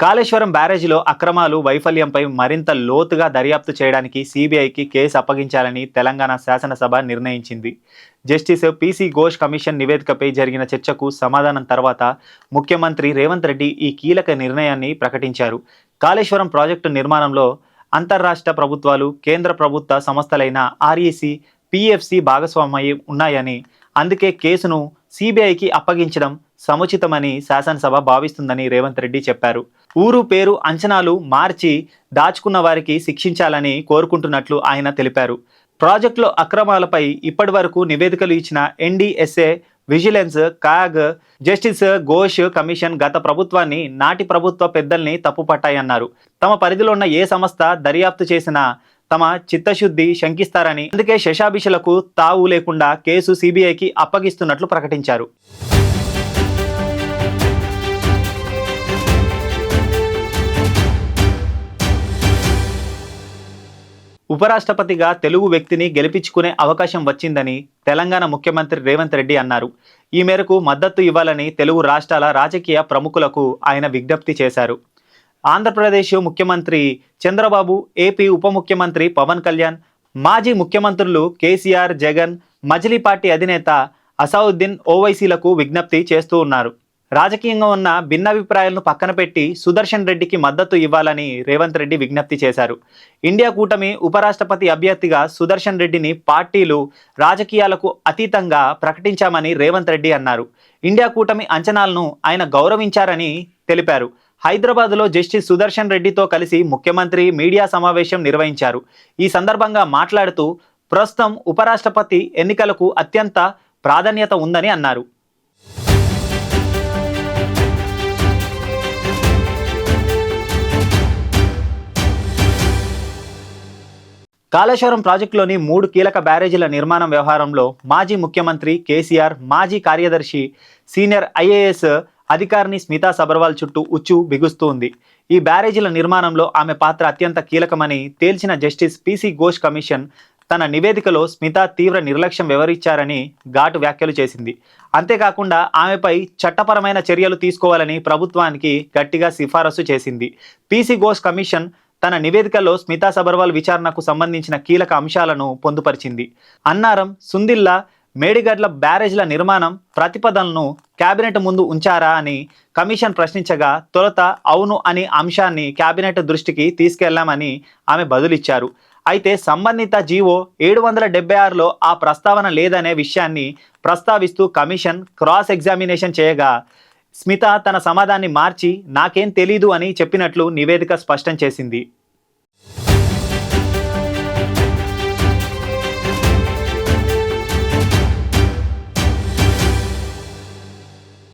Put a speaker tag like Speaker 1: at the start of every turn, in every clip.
Speaker 1: కాళేశ్వరం బ్యారేజీలో అక్రమాలు వైఫల్యంపై మరింత లోతుగా దర్యాప్తు చేయడానికి సిబిఐకి కేసు అప్పగించాలని తెలంగాణ శాసనసభ నిర్ణయించింది. జస్టిస్ పిసి ఘోష్ కమిషన్ నివేదికపై జరిగిన చర్చకు సమాధానం తర్వాత ముఖ్యమంత్రి రేవంత్ రెడ్డి ఈ కీలక నిర్ణయాన్ని ప్రకటించారు. కాళేశ్వరం ప్రాజెక్టు నిర్మాణంలో అంతర్రాష్ట్ర ప్రభుత్వాలు కేంద్ర ప్రభుత్వ సంస్థలైన ఆర్ఈసి పిఎఫ్సి భాగస్వామ్యం ఉన్నాయని అందుకే కేసును సిబిఐకి అప్పగించడం సముచితమని శాసనసభ భావిస్తుందని రేవంత్ రెడ్డి చెప్పారు. ఊరు పేరు అంచనాలు మార్చి దాచుకున్న వారికి శిక్షించాలని కోరుకుంటున్నట్లు ఆయన తెలిపారు. ప్రాజెక్టులో అక్రమాలపై ఇప్పటి వరకు నివేదికలు ఇచ్చిన NDSA vigilance CAG justice Ghosh commission గత ప్రభుత్వాన్ని నాటి ప్రభుత్వ పెద్దల్ని తప్పుపట్టాయన్నారు. తమ పరిధిలో ఉన్న ఏ సంస్థ దర్యాప్తు చేసినా తమ చిత్తశుద్ధి శంకిస్తారని అందుకే శశాభిషలకు తావు లేకుండా కేసు సిబిఐకి అప్పగిస్తున్నట్లు ప్రకటించారు. ఉపరాష్ట్రపతిగా తెలుగు వ్యక్తిని గెలిపించుకునే అవకాశం వచ్చిందని తెలంగాణ ముఖ్యమంత్రి రేవంత్ రెడ్డి అన్నారు. ఈ మేరకు మద్దతు ఇవ్వాలని తెలుగు రాష్ట్రాల రాజకీయ ప్రముఖులకు ఆయన విజ్ఞప్తి చేశారు. ఆంధ్రప్రదేశ్ ముఖ్యమంత్రి చంద్రబాబు ఏపీ ఉప ముఖ్యమంత్రి పవన్ కళ్యాణ్ మాజీ ముఖ్యమంత్రులు కేసీఆర్ జగన్ మజిలీ పార్టీ అధినేత అసౌద్దీన్ ఓవైసీలకు విజ్ఞప్తి చేస్తూ ఉన్నారు. రాజకీయంగా ఉన్న భిన్నాభిప్రాయాలను పక్కన పెట్టి సుదర్శన్ రెడ్డికి మద్దతు ఇవ్వాలని రేవంత్ రెడ్డి విజ్ఞప్తి చేశారు. ఇండియా కూటమి ఉపరాష్ట్రపతి అభ్యర్థిగా సుదర్శన్ రెడ్డిని పార్టీలు రాజకీయాలకు అతీతంగా ప్రకటించామని రేవంత్ రెడ్డి అన్నారు. ఇండియా కూటమి అంచనాలను ఆయన గౌరవించారని తెలిపారు. హైదరాబాద్లో జస్టిస్ సుదర్శన్ రెడ్డితో కలిసి ముఖ్యమంత్రి మీడియా సమావేశం నిర్వహించారు. ఈ సందర్భంగా మాట్లాడుతూ ప్రస్తుతం ఉపరాష్ట్రపతి ఎన్నికలకు అత్యంత ప్రాధాన్యత ఉందని అన్నారు. కాళేశ్వరం ప్రాజెక్టులోని మూడు కీలక బ్యారేజీల నిర్మాణం వ్యవహారంలో మాజీ ముఖ్యమంత్రి కేసీఆర్ మాజీ కార్యదర్శి సీనియర్ ఐఏఎస్ అధికారిని స్మితా సబర్వాల్ చుట్టూ ఉచ్చు బిగుస్తూ ఉంది ఈ బ్యారేజీల నిర్మాణంలో ఆమె పాత్ర అత్యంత కీలకమని తేల్చిన జస్టిస్ పీసీ ఘోష్ కమిషన్ తన నివేదికలో స్మిత తీవ్ర నిర్లక్ష్యం వివరించారని ఘాటు వ్యాఖ్యలు చేసింది. అంతేకాకుండా ఆమెపై చట్టపరమైన చర్యలు తీసుకోవాలని ప్రభుత్వానికి గట్టిగా సిఫారసు చేసింది. పీసీ ఘోష్ కమిషన్ తన నివేదికలో స్మితా సబర్వాల్ విచారణకు సంబంధించిన కీలక అంశాలను పొందుపరిచింది. అన్నారం సుందిల్లా మేడిగడ్ల బ్యారేజ్ల నిర్మాణం ప్రతిపదలను కేబినెట్ ముందు ఉంచారా అని కమిషన్ ప్రశ్నించగా తొలుత అవును అని అంశాన్ని కేబినెట్ దృష్టికి తీసుకెళ్ళామని ఆమె బదులిచ్చారు. అయితే సంబంధిత జీవో ఏడు వందల డెబ్బై ఆరులో ఆ ప్రస్తావన లేదనే విషయాన్ని ప్రస్తావిస్తూ కమిషన్ క్రాస్ ఎగ్జామినేషన్ చేయగా స్మిత తన సమాధాన్ని మార్చి నాకేం తెలీదు అని చెప్పినట్లు నివేదిక స్పష్టం చేసింది.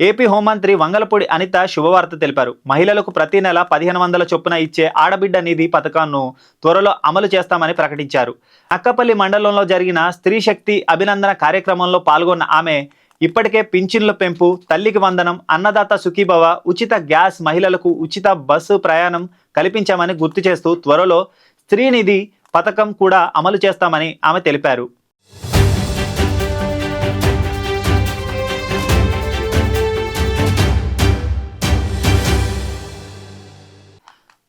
Speaker 1: ఏపీ హోంమంత్రి వంగలపూడి అనిత శుభవార్త తెలిపారు. మహిళలకు ప్రతి నెల పదిహేను వందల చొప్పున ఇచ్చే ఆడబిడ్డ నిధి పథకాన్ని త్వరలో అమలు చేస్తామని ప్రకటించారు. అక్కపల్లి మండలంలో జరిగిన స్త్రీ శక్తి అభినందన కార్యక్రమంలో పాల్గొన్న ఆమె ఇప్పటికే పింఛన్ల పెంపు తల్లికి వందనం అన్నదాత సుఖీభవ ఉచిత గ్యాస్ మహిళలకు ఉచిత బస్సు ప్రయాణం కల్పించామని గుర్తు చేస్తూ త్వరలో స్త్రీనిధి పథకం కూడా అమలు చేస్తామని ఆమె తెలిపారు.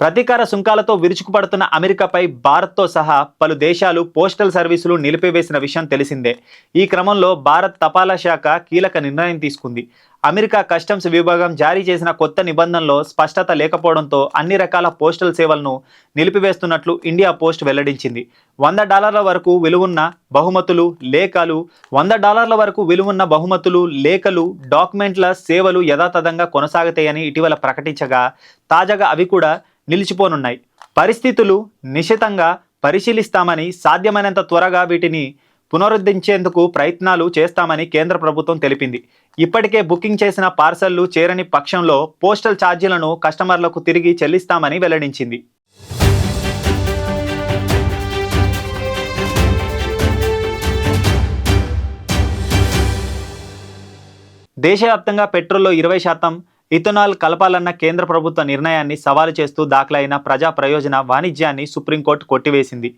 Speaker 1: ప్రతీకార సుంకాలతో విరుచుకుపడుతున్న అమెరికాపై భారత్తో సహా పలు దేశాలు పోస్టల్ సర్వీసులు నిలిపివేసిన విషయం తెలిసిందే. ఈ క్రమంలో భారత్ తపాలా శాఖ కీలక నిర్ణయం తీసుకుంది. అమెరికా కస్టమ్స్ విభాగం జారీ చేసిన కొత్త నిబంధనలో స్పష్టత లేకపోవడంతో అన్ని రకాల పోస్టల్ సేవలను నిలిపివేస్తున్నట్లు ఇండియా పోస్ట్ వెల్లడించింది. వంద డాలర్ల వరకు విలువున్న బహుమతులు లేఖలు వంద డాలర్ల వరకు విలువున్న బహుమతులు లేఖలు డాక్యుమెంట్ల సేవలు యథాతథంగా కొనసాగుతాయని ఇటీవల ప్రకటించగా తాజాగా అవి కూడా నిలిచిపోనున్నాయి. పరిస్థితులు నిశితంగా పరిశీలిస్తామని సాధ్యమైనంత త్వరగా వీటిని పునరుద్ధరించేందుకు ప్రయత్నాలు చేస్తామని కేంద్ర ప్రభుత్వం తెలిపింది. ఇప్పటికే బుకింగ్ చేసిన పార్సళ్ళు చేరని పక్షంలో పోస్టల్ ఛార్జీలను కస్టమర్లకు తిరిగి చెల్లిస్తామని వెల్లడించింది. దేశవ్యాప్తంగా పెట్రోల్లో ఇరవై శాతం ఇథనాల్ కలపాలన్న కేంద్ర ప్రభుత్వ నిర్ణయాన్ని సవాలు చేస్తూ దాఖలైన ప్రజా ప్రయోజన వాణిజ్యాన్ని సుప్రీంకోర్టు కొట్టివేసింది.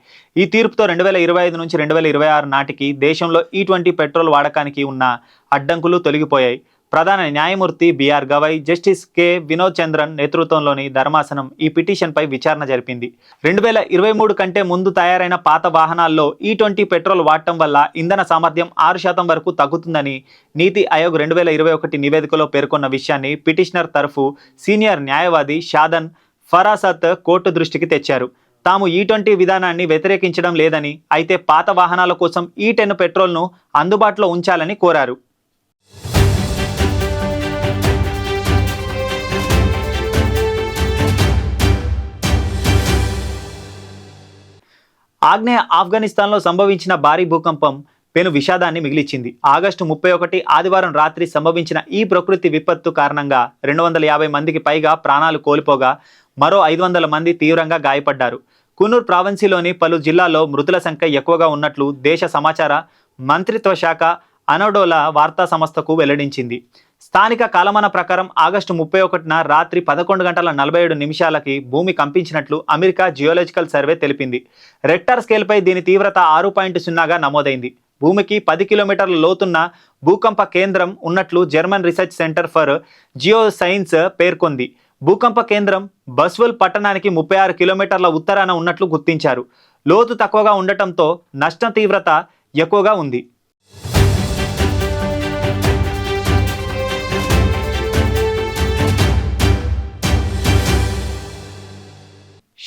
Speaker 1: ఈ తీర్పుతో రెండు వేల ఇరవై ఐదు నుంచి రెండు వేల ఇరవై ఆరు నాటికి దేశంలో ఈ ట్వంటీ పెట్రోల్ వాడకానికి ఉన్న అడ్డంకులు తొలగిపోయాయి. ప్రధాన న్యాయమూర్తి BR Gavai justice K. Vinod Chandran నేతృత్వంలోని ధర్మాసనం ఈ పిటిషన్పై విచారణ జరిపింది. రెండు వేల ఇరవై మూడు కంటే ముందు తయారైన పాత వాహనాల్లో ఈ ట్వంటీ పెట్రోల్ వాడటం వల్ల ఇంధన సామర్థ్యం ఆరు శాతం వరకు తగ్గుతుందని నీతి ఆయోగ్ రెండు వేల ఇరవై ఒకటి నివేదికలో పేర్కొన్న విషయాన్ని పిటిషనర్ తరఫు సీనియర్ న్యాయవాది షాదన్ ఫరాసత్ కోర్టు దృష్టికి తెచ్చారు. తాము ఈ ట్వంటీ విధానాన్ని వ్యతిరేకించడం లేదని అయితే పాత వాహనాల కోసం ఈ టెన్ పెట్రోల్ను అందుబాటులో ఉంచాలని కోరారు. ఆగ్నేయ ఆఫ్ఘనిస్తాన్లో సంభవించిన భారీ భూకంపం పెను విషాదాన్ని మిగిలిచింది ఆగస్టు ముప్పై ఒకటి ఆదివారం రాత్రి సంభవించిన ఈ ప్రకృతి విపత్తు కారణంగా రెండు వందల యాభై మందికి పైగా ప్రాణాలు కోల్పోగా మరో ఐదు వందల మంది తీవ్రంగా గాయపడ్డారు. కున్నూర్ ప్రావిన్సీలోని పలు జిల్లాల్లో మృతుల సంఖ్య ఎక్కువగా ఉన్నట్లు దేశ సమాచార మంత్రిత్వ శాఖ అనడోలా వార్తా సంస్థకు వెల్లడించింది. స్థానిక కాలమాన ప్రకారం ఆగస్టు ముప్పై ఒకటిన రాత్రి పదకొండు గంటల నలభై ఏడు నిమిషాలకి భూమి కంపించినట్లు అమెరికా జియోలాజికల్ సర్వే తెలిపింది. రెక్టర్ స్కేల్పై దీని తీవ్రత ఆరు పాయింట్ సున్నాగా నమోదైంది. భూమికి పది కిలోమీటర్ల లోతున్న భూకంప కేంద్రం ఉన్నట్లు German research centre for geoscience పేర్కొంది. భూకంప కేంద్రం బస్వల్ పట్టణానికి ముప్పై ఆరు కిలోమీటర్ల ఉత్తరాన ఉన్నట్లు గుర్తించారు. లోతు తక్కువగా ఉండటంతో నష్టం తీవ్రత ఎక్కువగా ఉంది.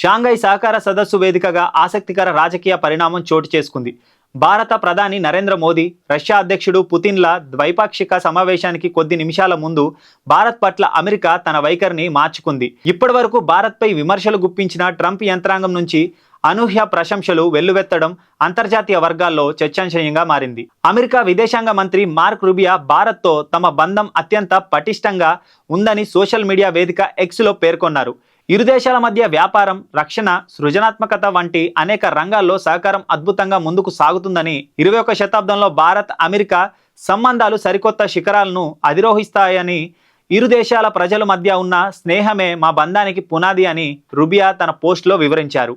Speaker 1: షాంఘై సహకార సదస్సు వేదికగా ఆసక్తికర రాజకీయ పరిణామం చోటు చేసుకుంది. భారత ప్రధాని నరేంద్ర మోదీ రష్యా అధ్యక్షుడు పుతిన్ల ద్వైపాక్షిక సమావేశానికి కొద్ది నిమిషాల ముందు భారత్ పట్ల అమెరికా తన వైఖరిని మార్చుకుంది. ఇప్పటి వరకు భారత్పై విమర్శలు గుప్పించిన ట్రంప్ యంత్రాంగం నుంచి అనూహ్య ప్రశంసలు వెల్లువెత్తడం అంతర్జాతీయ వర్గాల్లో చర్చాంశయంగా మారింది. అమెరికా విదేశాంగ మంత్రి మార్క్ రుబియా భారత్తో తమ బంధం అత్యంత పటిష్టంగా ఉందని సోషల్ మీడియా వేదిక ఎక్స్లో పేర్కొన్నారు. ఇరు దేశాల మధ్య వ్యాపారం రక్షణ సృజనాత్మకత వంటి అనేక రంగాల్లో సహకారం అద్భుతంగా ముందుకు సాగుతుందని ఇరవై ఒక శతాబ్దంలో భారత్ అమెరికా సంబంధాలు సరికొత్త శిఖరాలను అధిరోహిస్తాయని ఇరు దేశాల ప్రజల మధ్య ఉన్న స్నేహమే మా బంధానికి పునాది అని రుబియా తన పోస్ట్లో వివరించారు.